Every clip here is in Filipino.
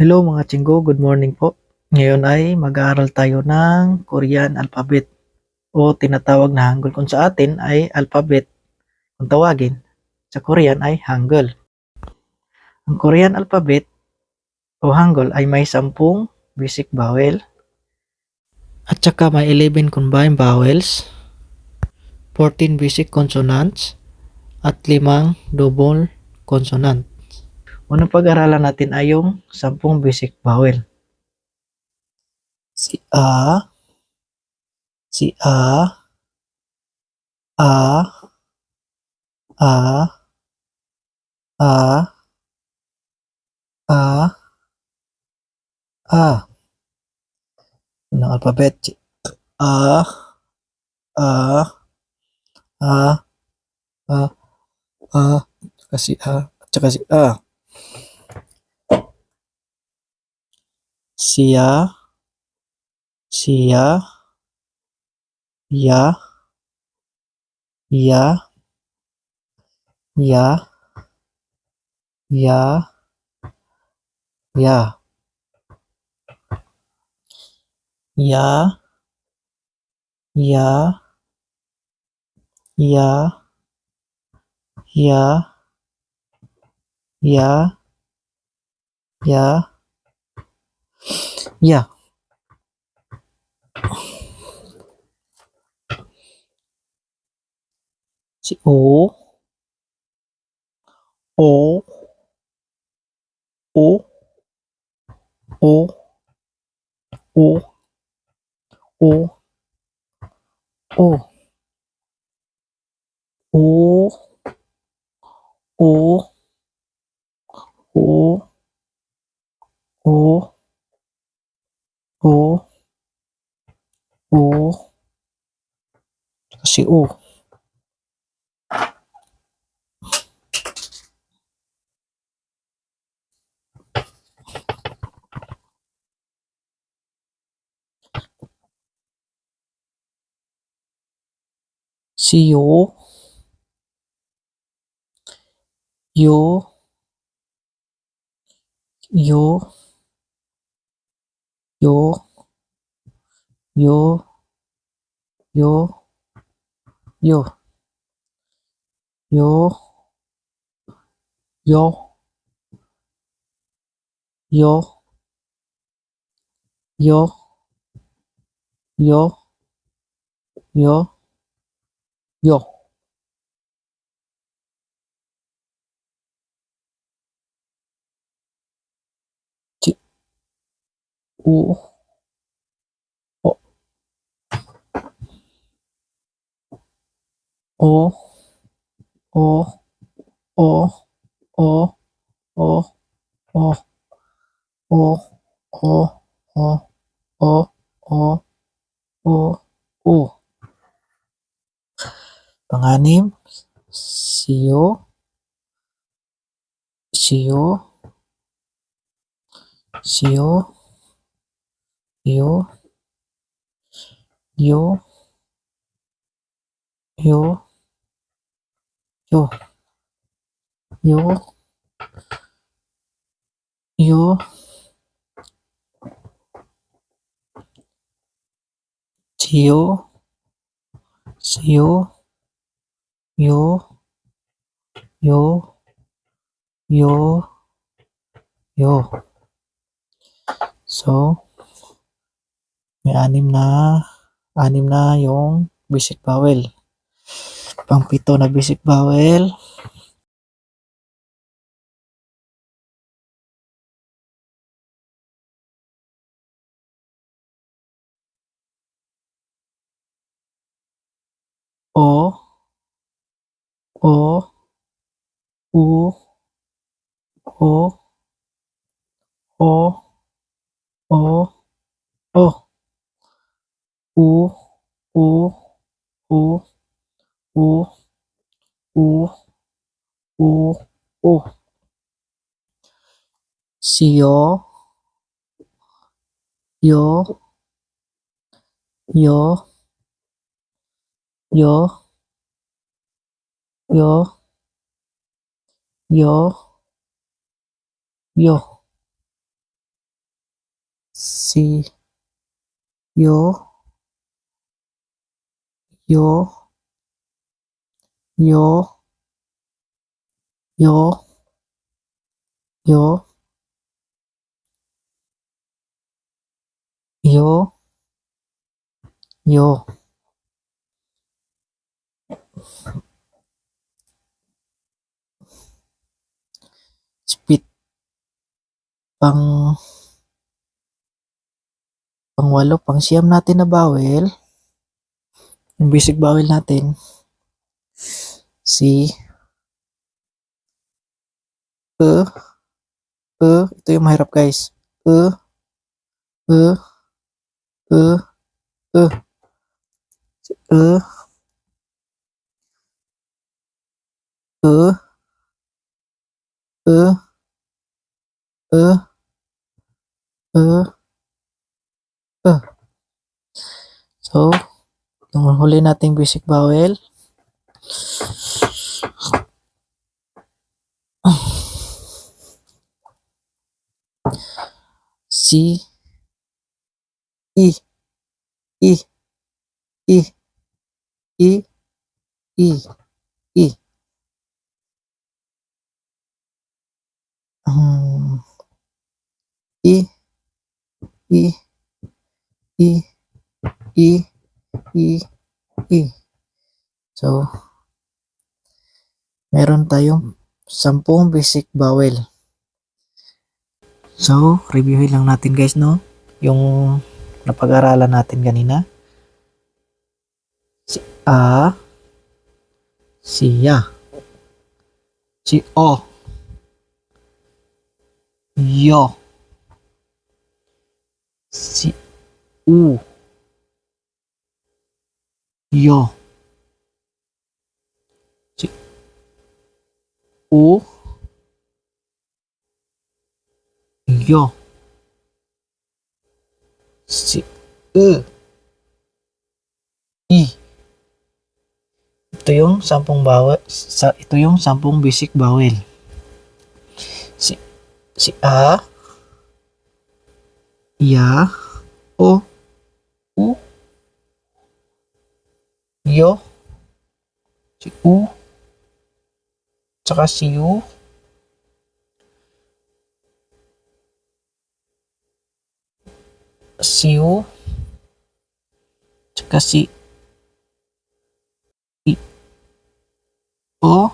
Hello mga chinggo, good morning po. Ngayon ay mag-aaral tayo ng Korean alphabet o tinatawag na Hangul kung sa atin ay alphabet kung tawagin. Sa Korean ay Hangul. Ang Korean alphabet o Hangul ay may 10 basic vowel at saka may 11 combined vowels, 14 basic consonants at 5 double consonant. Unang pag-aralan natin ay yung 10 basic vowel. Si A, si A, A, A, A, A, A. Unang alphabet, A, A, A, A, A, saka si A, at si A. Siya, siya, ya, ya, ya, ya, ya. Ya, ya, ya, ya, ya, ya, 야. 오, 오, 오, 오, 오, 오, 오, 오, 오, 오, 오, お、お、難しい、お。しよう、よ、よ、よよよよよよよよよよよ五、哦。哦，哦，哦，哦，哦，哦，哦，哦，哦，哦，哦，哦，oh. Penganim, sio, sio, sio. 요, 요, 요, 요, 요, 요, 지요, 지요, 요, 요, 요, 요. So, may anim na, anim na yung basic vowel. Pang pito na basic vowel. O, O, U, O, O, O, O, Uh, uh, uh, uğur, uğur, uğur, uğur, uğur, uğur, uğur. Siyo, yo, yo, yo, yo, yo, yo. Si, yo. Yo, yo, yo, yo, yo, yo. Spit. Pang pang walo, pang siyam natin na vowel. Yung basic vowel natin. Si E E ito yung mahirap guys. E E E E Si E E E E E E So, huli nating basic vowel. Si I I I I I I. I I I I I I So, meron tayong sampung basic vowel. So, reviewin lang natin guys, no? Yung napag-aralan natin kanina. Si A, si Ya, si O, Yo, si U, Yo, si U, Yo, si E, I. Ito yung sampung bawel, ito yung sampung basic vowel. Si, si A, Ya, O, U, Yo, si U, tsaka si U, si U, tsaka si I, O,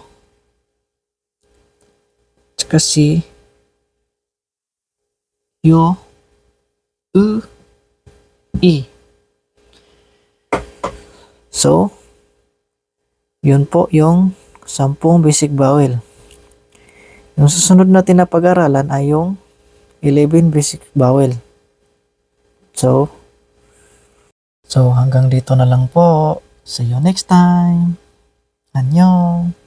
tsaka si Yo, U, I. So, yun po yung sampung basic vowel. Yung susunod natin na pag-aralan ay yung 11 basic vowel. So, so hanggang dito na lang po. See you next time. Annyeong.